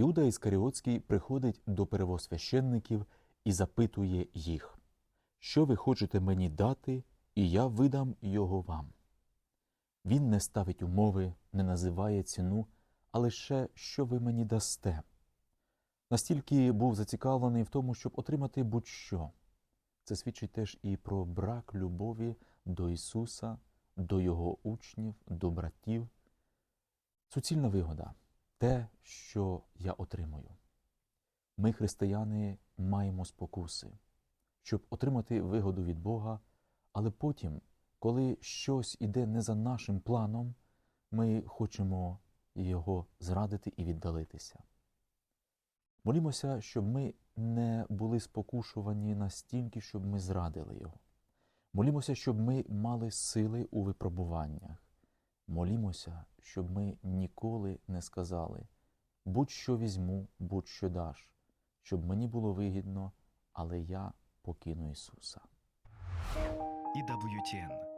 Іуда Іскаріотський приходить до первосвященників і запитує їх, що ви хочете мені дати, і я видам його вам. Він не ставить умови, не називає ціну, а лише що ви мені дасте. Настільки був зацікавлений в тому, щоб отримати будь-що. Це свідчить теж і про брак любові до Ісуса, до Його учнів, до братів. Суцільна вигода те, що я отримую. Ми, християни, маємо спокуси, щоб отримати вигоду від Бога, але потім, коли щось іде не за нашим планом, ми хочемо його зрадити і віддалитися. Молімося, щоб ми не були спокушувані настільки, щоб ми зрадили його. Молімося, щоб ми мали сили у випробуваннях. Молімося, щоб ми ніколи не сказали будь-що візьму, будь-що даш, щоб мені було вигідно, але я покину Ісуса. EWTN